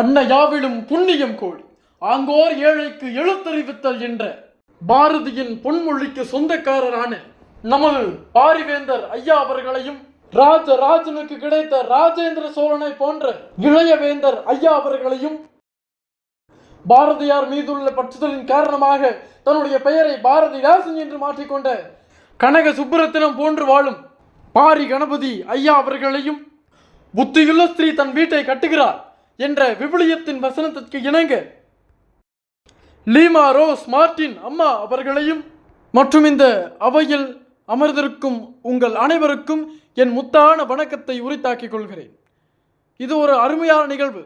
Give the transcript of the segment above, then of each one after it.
அன்ன யாவிலும் புண்ணியம் கோடி. ஆங்கோர் ஏழைக்கு எழுத்தறிவித்தல் என்ற பாரதியின் பொன்மொழிக்கு சொந்தக்காரரான நமது பாரிவேந்தர் ஐயா அவர்களையும் ராஜ ராஜனுக்கு கிடைத்த ராஜேந்திர சோழனை போன்ற இளையவேந்தர் ஐயா அவர்களையும் பாரதியார் மீதுள்ள பற்றுதலின் காரணமாக தன்னுடைய பெயரை பாரதிதாசன் என்று மாற்றிக்கொண்ட கனக சுப்புரத்தினம் போன்று வாழும் பாரி கணபதி ஐயா அவர்களையும் புத்தியுள்ள ஸ்திரீ தன் வீட்டை கட்டுகிறார். என்ற விவிலியத்தின் வசனத்திற்கு இணங்க லீமா ரோஸ் மார்டின் அம்மா அவர்களையும் மற்றும் இந்த அவையில் அமர்ந்திருக்கும் உங்கள் அனைவருக்கும் என் முத்தான வணக்கத்தை உரித்தாக்கிக் கொள்கிறேன். இது ஒரு அருமையான நிகழ்வு.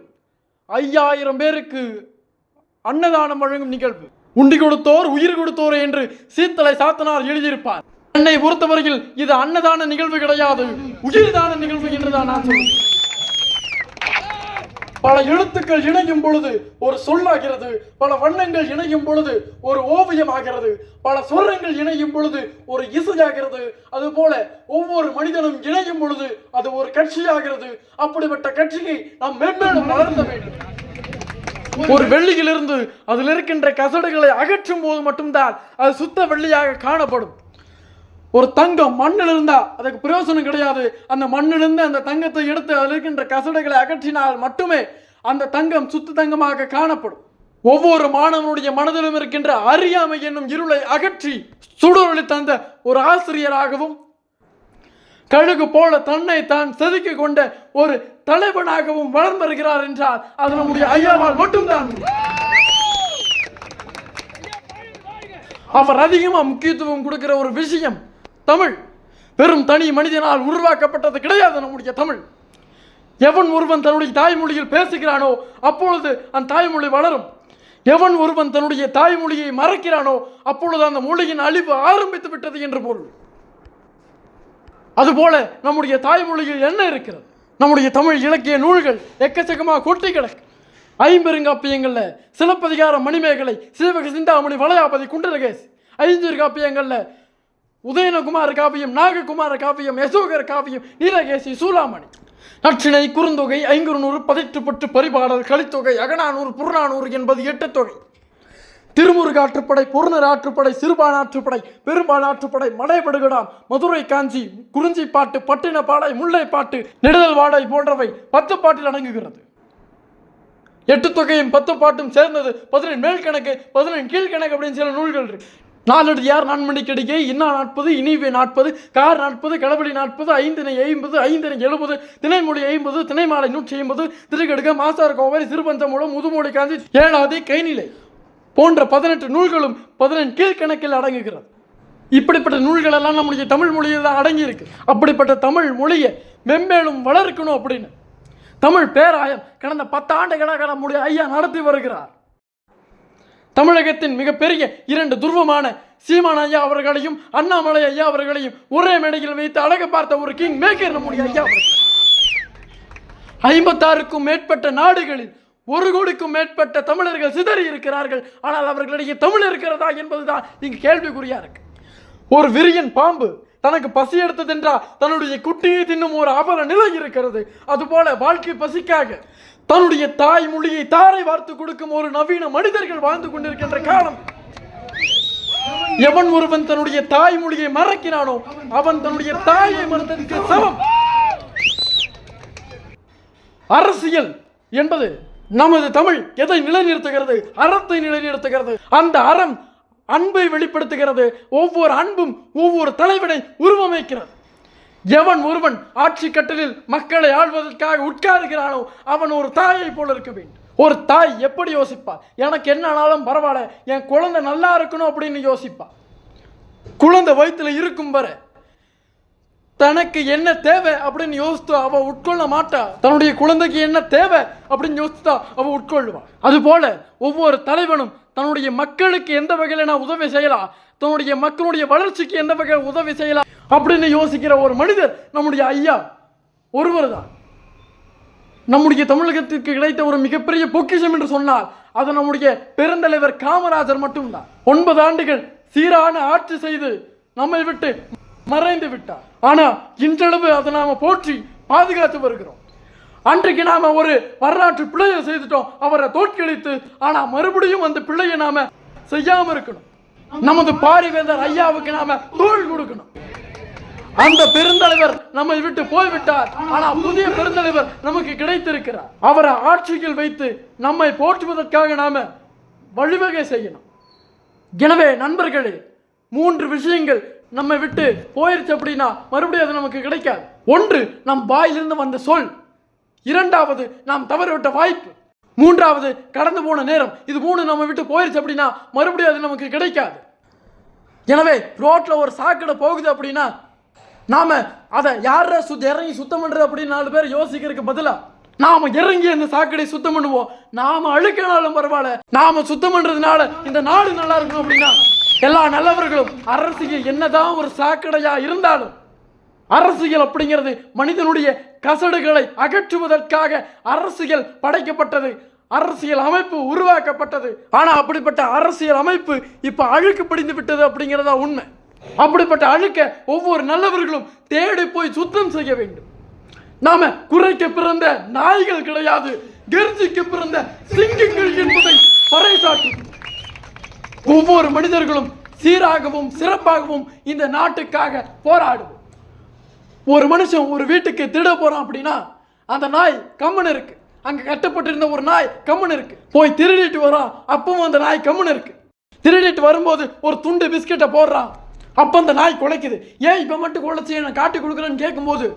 ஐயாயிரம் பேருக்கு அன்னதானம் வழங்கும் நிகழ்வு. உண்டி கொடுத்தோர் உயிர் கொடுத்தோர் என்று சீத்தலை சாத்தனார் எழுதியிருப்பார். என்னை பொறுத்தவரையில் இது அன்னதான நிகழ்வு கிடையாது உயிர்தான நிகழ்வு என்றுதான் நான் சொல்லுவேன். பல எழுத்துக்கள் இணையும் பொழுது ஒரு சொல்லாகிறது பல வண்ணங்கள் இணையும் பொழுது ஒரு ஓவியம் ஆகிறது பல சொரங்கள் இணையும் பொழுது ஒரு இசையாகிறது. அதுபோல ஒவ்வொரு மனிதனும் இணையும் பொழுது அது ஒரு கட்சியாகிறது. அப்படிப்பட்ட கட்சியை நாம் மென்மேலும் வளர்த்த வேண்டும். ஒரு வெள்ளியிலிருந்து அதில் இருக்கின்ற கசடுகளை அகற்றும் போது மட்டும்தான் அது சுத்த வெள்ளியாக காணப்படும். ஒரு தங்கம் மண்ணில் இருந்தால் அதுக்கு பிரயோசனம் கிடையாது. அந்த மண்ணிலிருந்து அந்த தங்கத்தை எடுத்து அதில் இருக்கின்ற கசடைகளை அகற்றினால் மட்டுமே அந்த தங்கம் சுத்த தங்கமாக காணப்படும். ஒவ்வொரு மாணவனுடைய மனதிலும் இருக்கின்ற அறியாமை என்னும் இருளை அகற்றி சுடரொளி தந்த ஒரு ஆசிரியராகவும் கழுகு போல தன்னை தான் செதுக்கிக் கொண்ட ஒரு தலைவனாகவும் வளர்ந்து வருகிறார் என்றால் அது நம்முடைய ஐயாவால் மட்டும்தான் அவர் அதிகமாக முக்கியத்துவம் கொடுக்கிற ஒரு விஷயம் தமிழ். வெறும் தனி மனிதனால் உருவாக்கப்பட்டது கிடையாது நம்முடைய தமிழ். எவன் ஒருவன் தன்னுடைய தாய்மொழியில் பேசுகிறானோ அப்பொழுது அந்த தாய்மொழி வளரும். எவன் ஒருவன் தன்னுடைய தாய்மொழியை மறக்கிறானோ அப்பொழுது அந்த மொழியின் அழிவு ஆரம்பித்து விட்டது என்று பொருள். அதுபோல நம்முடைய தாய்மொழியில் என்ன இருக்கிறது? நம்முடைய தமிழ் இலக்கிய நூல்கள் எக்கச்சக்கமாக கொட்டி கிடக்கு. ஐம்பெருங்காப்பியங்களில் சிலப்பதிகார மணிமேகலை சீவக சிந்தாமணி வளையாபதி குண்டலகேஸ் ஐந்திரு காப்பியங்களில் உதயனகுமார காவியம் நாககுமார காவியம் யசோகர் காவியம் நீலகேசி சூலாமணி நற்றினை குறுந்தொகை ஐங்குறுநூறு பதிற்றுப்பட்டு பரிபாடல் கலித்தொகை அகநானூறு புறநானூறு என்பது எட்டு தொகை திருமுருகாற்றுப்படை பொருணராற்றுப்படை சிறுபானாற்றுப்படை பெரும்பானாற்றுப்படை மடைபடுகடாம் மதுரை காஞ்சி குறிஞ்சிப்பாட்டு பட்டினப்பாடை முல்லைப்பாட்டு நெடுதல் வாடை போன்றவை பத்து பாட்டில் அடங்குகிறது. எட்டு தொகையும் பத்து பாட்டும் சேர்ந்தது பதினெண் மேல் கணக்கு பதினெண் கீழ்கணக்கு அப்படின்னு சில நூல்கள் இருக்கு. நாலடியார் நான்மணிக்கடிகை இன்னா நாற்பது இனிவை நாற்பது கார் நாற்பது கடவுளி நாற்பது ஐந்தினை ஐம்பது ஐந்தினை எழுபது திணைமொழி ஐம்பது திணைமாலை நூற்றி ஐம்பது திருக்கடுக மாசார் கோவை சிறுபஞ்சமூலம் முதுமொழி காஞ்சி ஏழாவது கைநிலை போன்ற பதினெட்டு நூல்களும் பதினெட்டு கீழ்கணக்கில் அடங்குகிறது. இப்படிப்பட்ட நூல்களெல்லாம் நம்முடைய தமிழ் மொழியில் தான் அடங்கியிருக்கு. அப்படிப்பட்ட தமிழ் மொழியை மென்மேலும் வளர்க்கணும் அப்படின்னு தமிழ் பேராயம் கடந்த பத்தாண்டுகளாக நம்முடைய ஐயா நடத்தி வருகிறார். தமிழகத்தின் மிகப்பெரிய இரண்டு துருவமான சீமான் ஐயா அவர்களையும் அண்ணாமலை ஐயா அவர்களையும் ஒரே மேடையில் வைத்து அழகு பார்த்த ஒரு கிங் மேக்கர் நம்முடைய ஐயா அவர்கள். ஐம்பத்தாறுக்கும் மேற்பட்ட நாடுகளில் ஒரு கோடிக்கும் மேற்பட்ட தமிழர்கள் சிதறி இருக்கிறார்கள். ஆனால் அவர்களிடையே தமிழ் இருக்கிறதா என்பதுதான் இங்கு கேள்விக்குறியா இருக்கு. ஒரு விரியன் பாம்பு தனக்கு பசி எடுத்ததென்றா தன்னுடைய குட்டியை தின்னும் ஒரு அபல நிலை இருக்கிறது. அதுபோல வாழ்க்கை பசிக்காக தன்னுடைய தாய் மொழியை தாரை வார்த்து கொடுக்கும் ஒரு நவீன மனிதர்கள் வாழ்ந்து கொண்டிருக்கின்ற காலம். எவன் ஒருவன் தன்னுடைய தாய் மொழியை மறக்கிறானோ அவன் தன்னுடைய தாயை மறந்ததற்கு சமம். அரசியல் என்பது நமது தமிழ் எதை நிலைநிறுத்துகிறது? அறத்தை நிலைநிறுத்துகிறது. அந்த அறம் அன்பை வெளிப்படுத்துகிறது. ஒவ்வொரு அன்பும் ஒவ்வொரு தலைவனை உருவமைக்கிறது. எவன் ஒருவன் ஆட்சி கட்டலில் மக்களை ஆள்வதற்காக உட்காருகிறானோ அவன் ஒரு தாயை போல இருக்க வேண்டும். ஒரு தாய் எப்படி யோசிப்பா எனக்கு என்ன ஆனாலும் பரவாயில்ல என் குழந்தை நல்லா இருக்கணும் அப்படின்னு யோசிப்பா குழந்தை வயிற்றுல இருக்கும் வரை தனக்கு என்ன தேவை அப்படின்னு யோசித்தா அவ உட்கொள்ள மாட்டா. தன்னுடைய குழந்தைக்கு என்ன தேவை அப்படின்னு யோசித்தா அவ உட்கொள்ளுவா. அதுபோல ஒவ்வொரு தலைவனும் தன்னுடைய மக்களுக்கு எந்த வகையில் நான் உதவி செய்யலாம் தன்னுடைய மக்களுடைய வளர்ச்சிக்கு எந்த வகையில் உதவி செய்யலாம் அப்படின்னு யோசிக்கிற ஒரு மனிதர் நம்முடைய ஐயா ஒருவர் தான் நம்முடைய தமிழகத்திற்கு கிடைத்த ஒரு மிகப்பெரிய பொக்கிஷம் என்று சொன்னால் அது நம்முடைய பெருந்தலைவர் காமராஜர் மட்டும்தான். ஒன்பது ஆண்டுகள் சீரான ஆட்சி செய்து நம்மை விட்டு மறைந்து விட்டார். ஆனால் இன்றளவு அதை நாம் போற்றி பாதுகாத்து வருகிறோம். அன்றைக்கு நாம ஒரு வரலாற்று பிழையை செய்துட்டோம். அவரை தோற்கடித்து ஆனா மறுபடியும் அந்த பிழையை நாம செய்யாம இருக்கணும். நமது பாரிவேந்தர் ஐயாவுக்கு நாம தோல் கொடுக்கணும். அந்த பெருந்தலைவர் நம்மை விட்டு போய்விட்டார். ஆனா புதிய பெருந்தலைவர் நமக்கு கிடைத்திருக்கிறார். அவரை ஆட்சியில் வைத்து நம்மை போற்றுவதற்காக நாம வழிவகை செய்யணும். எனவே நண்பர்களே மூன்று விஷயங்கள் நம்மை விட்டு போயிருச்சு அப்படின்னா மறுபடியும் அது நமக்கு கிடைக்காது. ஒன்று நம் வாயிலிருந்து வந்த சொல். இரண்டாவது நாம் தவறிவிட்ட வாய்ப்பு. மூன்றாவது கடந்து போன நேரம். இது மூணு நம்ம விட்டு போயிருச்சு அப்படின்னா மறுபடியும் அது நமக்கு கிடைக்காது. எனவே ரோட்டில் ஒரு சாக்கடை போகுது அப்படின்னா நாம் அதை யார சுத்த இறங்கி சுத்தம் பண்ணுறது அப்படின்னு நாலு பேர் யோசிக்கிறதுக்கு பதிலாக நாம் இறங்கி அந்த சாக்கடை சுத்தம் பண்ணுவோம். நாம் அழுக்கினாலும் பரவாயில்ல. நாம் சுத்தம் பண்ணுறதுனால இந்த நாடு நல்லா இருக்கும் அப்படின்னா எல்லா நல்லவர்களும் அரசுக்கு என்னதான் ஒரு சாக்கடையாக இருந்தாலும் அரசியல் அப்படிங்கிறது மனிதனுடைய கசடுகளை அகற்றுவதற்காக அரசியல் படைக்கப்பட்டது. அரசியல் அமைப்பு உருவாக்கப்பட்டது. ஆனால் அப்படிப்பட்ட அரசியல் அமைப்பு இப்போ அழுக்கு பிடிந்து விட்டது அப்படிங்கிறதா உண்மை. அப்படிப்பட்ட அழுக்க ஒவ்வொரு நல்லவர்களும் தேடி போய் சுத்தம் செய்ய வேண்டும். நாம குறைக்க பிறந்த நாய்கள் கிடையாது கெர்ஜிக்கு பிறந்த சிங்கங்கள் என்பதை பறைசாற்றும் ஒவ்வொரு மனிதர்களும் சீராகவும் சிறப்பாகவும் இந்த நாட்டுக்காக போராடுவோம். ஒரு மனுஷன் ஒரு வீட்டுக்கு திருட போகிறான் அப்படின்னா அந்த நாய் கம்மன் இருக்கு. அங்கே கட்டப்பட்டிருந்த ஒரு நாய் கம்மன் இருக்கு. போய் திருடிட்டு வரான். அப்பவும் அந்த நாய் கம்மன் இருக்கு. திருடிட்டு வரும்போது ஒரு துண்டு பிஸ்கெட்டை போடுறான். அப்போ அந்த நாய் குலைக்குது. ஏன் இப்போ மட்டும் குலைச்சி நான் காட்டி கொடுக்குறேன்னு கேட்கும்போது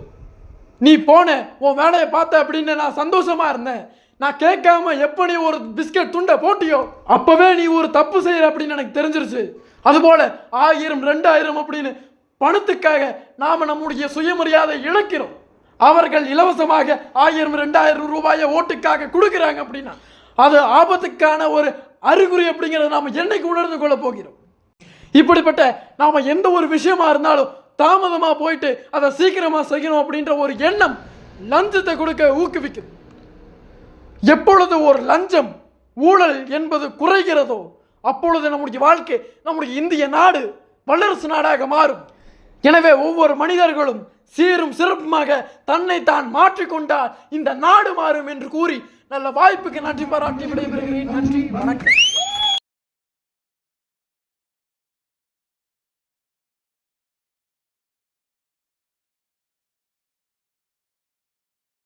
நீ போன உன் வேலையை பார்த்த அப்படின்னு நான் சந்தோஷமா இருந்தேன். நான் கேட்காம எப்போ நீ ஒரு பிஸ்கெட் துண்டை போட்டியோ அப்போவே நீ ஒரு தப்பு செய்கிற அப்படின்னு எனக்கு தெரிஞ்சிருச்சு. அதுபோல் ஆயிரம் ரெண்டாயிரம் அப்படின்னு பணத்துக்காக நாம் நம்முடைய சுயமரியாதை இழக்கிறோம். அவர்கள் இலவசமாக ஆயிரம் ரெண்டாயிரம் ரூபாயை ஓட்டுக்காக கொடுக்குறாங்க அப்படின்னா அது ஆபத்துக்கான ஒரு அறிகுறி அப்படிங்கிறத நாம் என்னைக்கு உணர்ந்து கொள்ள போகிறோம்? இப்படிப்பட்ட நாம் எந்த ஒரு விஷயமா இருந்தாலும் தாமதமாக போயிட்டு அதை சீக்கிரமாக செய்யணும் அப்படின்ற ஒரு எண்ணம் லஞ்சத்தை கொடுக்க ஊக்குவிக்குது. எப்பொழுது ஒரு லஞ்சம் ஊழல் என்பது குறைகிறதோ அப்பொழுது நம்முடைய வாழ்க்கை நம்முடைய இந்திய நாடு வல்லரசு நாடாக மாறும். எனவே ஒவ்வொரு மனிதர்களும் சீரும் சிறப்புமாக தன்னை தான் மாற்றிக்கொண்டால் இந்த நாடு மாறும் என்று கூறி நல்ல வாய்ப்புக்கு நன்றி பாராட்டி விடைபெறுகிறேன். நன்றி வணக்கம்.